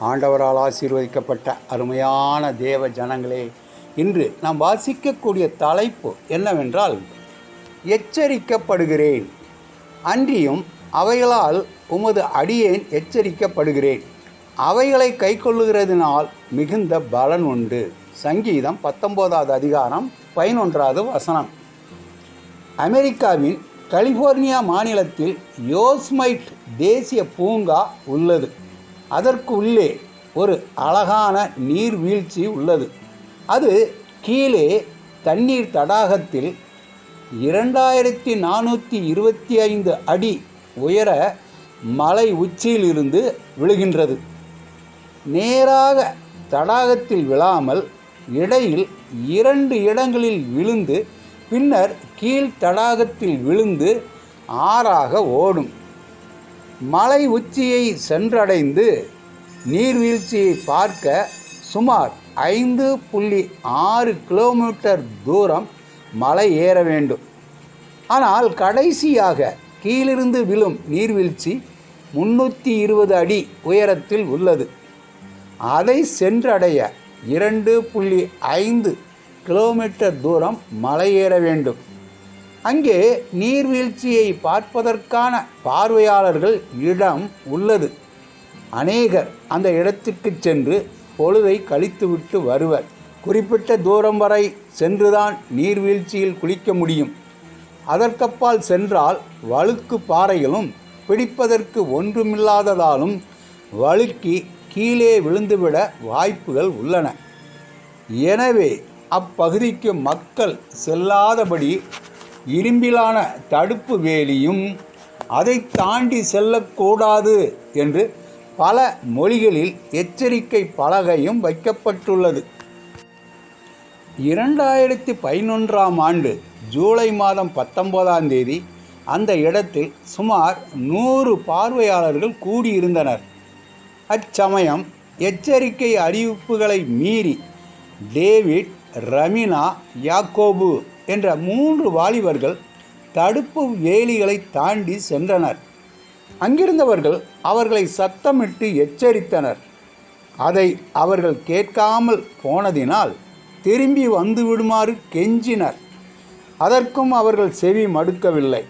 ஆண்டவரால் ஆசீர்வதிக்கப்பட்ட அருமையான தேவ ஜனங்களே இன்று நாம் வாசிக்கக்கூடிய தலைப்பு என்னவென்றால் எச்சரிக்கப்படுகிறேன். அன்றியும் அவைகளால் உமது அடியேன் எச்சரிக்கப்படுகிறேன். அவைகளை கைக்கொள்ளுகிறதினால் மிகுந்த பலன் உண்டு. சங்கீதம் பத்தொம்போதாவது அதிகாரம் பதினொன்றாவது வசனம். அமெரிக்காவின் கலிபோர்னியா மாநிலத்தில் யோஸ்மைட் தேசிய பூங்கா உள்ளது. அதற்கு உள்ளே ஒரு அழகான நீர்வீழ்ச்சி உள்ளது. அது கீழே தண்ணீர் தடாகத்தில் இரண்டாயிரத்தி நானூற்றி இருபத்தி ஐந்து அடி உயர மலை உச்சியிலிருந்து விழுகின்றது. நேராக தடாகத்தில் விழாமல் இடையில் இரண்டு இடங்களில் விழுந்து பின்னர் கீழ் தடாகத்தில் விழுந்து ஆறாக ஓடும். மலை உச்சியை சென்றடைந்து நீர்வீழ்ச்சியை பார்க்க சுமார் ஐந்து புள்ளி ஆறு கிலோமீட்டர் தூரம் மலை ஏற வேண்டும். ஆனால் கடைசியாக கீழிருந்து விழும் நீர்வீழ்ச்சி முன்னூற்றி இருபது அடி உயரத்தில் உள்ளது. அதை சென்றடைய இரண்டு புள்ளி ஐந்து கிலோமீட்டர் தூரம் மலை ஏற வேண்டும். அங்கே நீர்வீழ்ச்சியை பார்ப்பதற்கான பார்வையாளர்கள் இடம் உள்ளது. அநேகர் அந்த இடத்துக்கு சென்று பொழுதை கழித்துவிட்டு வருவர். குறிப்பிட்ட தூரம் வரை சென்றுதான் நீர்வீழ்ச்சியில் குளிக்க முடியும். அதற்கப்பால் சென்றால் வழுக்கு பாறைகளும் பிடிப்பதற்கு ஒன்றுமில்லாததாலும் வழுக்கி கீழே விழுந்துவிட வாய்ப்புகள் உள்ளன. எனவே அப்பகுதிக்கு மக்கள் செல்லாதபடி இரும்பிலான தடுப்பு வேலியும் அதை தாண்டி செல்லக்கூடாது என்று பல மொழிகளில் எச்சரிக்கை பலகையும் வைக்கப்பட்டுள்ளது. இரண்டாயிரத்தி பதினொன்றாம் ஆண்டு ஜூலை மாதம் பத்தொன்பதாம் தேதி அந்த இடத்தில் சுமார் நூறு பார்வையாளர்கள் கூடியிருந்தனர். அச்சமயம் எச்சரிக்கை அறிவிப்புகளை மீறி டேவிட் ரமினா யாக்கோபு என்ற மூன்று வாலிபர்கள் தடுப்பு வேலிகளை தாண்டி சென்றனர். அங்கிருந்தவர்கள் அவர்களை சத்தமிட்டு எச்சரித்தனர். அதை அவர்கள் கேட்காமல் போனதினால் திரும்பி வந்து விடுமாறு கெஞ்சினர். அதற்கும் அவர்கள் செவி மடுக்கவில்லை.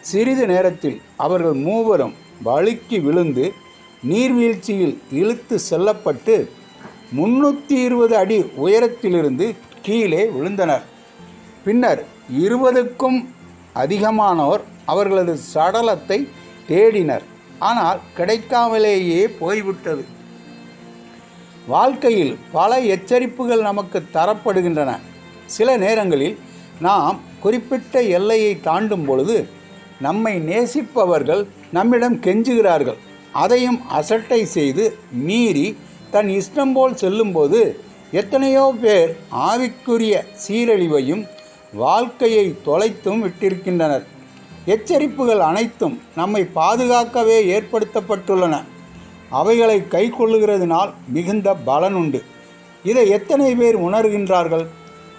சிறிது நேரத்தில் அவர்கள் மூவரும் வழுக்கி விழுந்து நீர்வீழ்ச்சியில் இழுத்து செல்லப்பட்டு முன்னூற்றி இருபது அடி உயரத்திலிருந்து கீழே விழுந்தனர். பின்னர் இருபதுக்கும் அதிகமானோர் அவர்களது சடலத்தை தேடினர். ஆனால் கிடைக்காமலேயே போய்விட்டது. வாழ்க்கையில் பல எச்சரிப்புகள் நமக்கு தரப்படுகின்றன. சில நேரங்களில் நாம் குறிப்பிட்ட எல்லையை தாண்டும் பொழுது நம்மை நேசிப்பவர்கள் நம்மிடம் கெஞ்சுகிறார்கள். அதையும் அசட்டை செய்து மீறி தன் இஷ்டம் போல் செல்லும்போது எத்தனையோ பேர் ஆவிக்குரிய சீரழிவையும் வாழ்க்கையை தொலைத்தும் விட்டிருக்கின்றனர். எச்சரிப்புகள் அனைத்தும் நம்மை பாதுகாக்கவே ஏற்படுத்தப்பட்டுள்ளன. அவைகளை கை கொள்ளுகிறதுனால் மிகுந்த பலன் உண்டு. இதை எத்தனை பேர் உணர்கின்றார்கள்?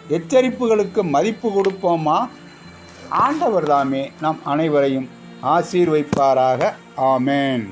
எச்சரிப்புகளுக்கு மதிப்பு கொடுப்போமா? ஆண்டவர் தாமே நம் அனைவரையும் ஆசீர்வைப்பாராக. ஆமேன்.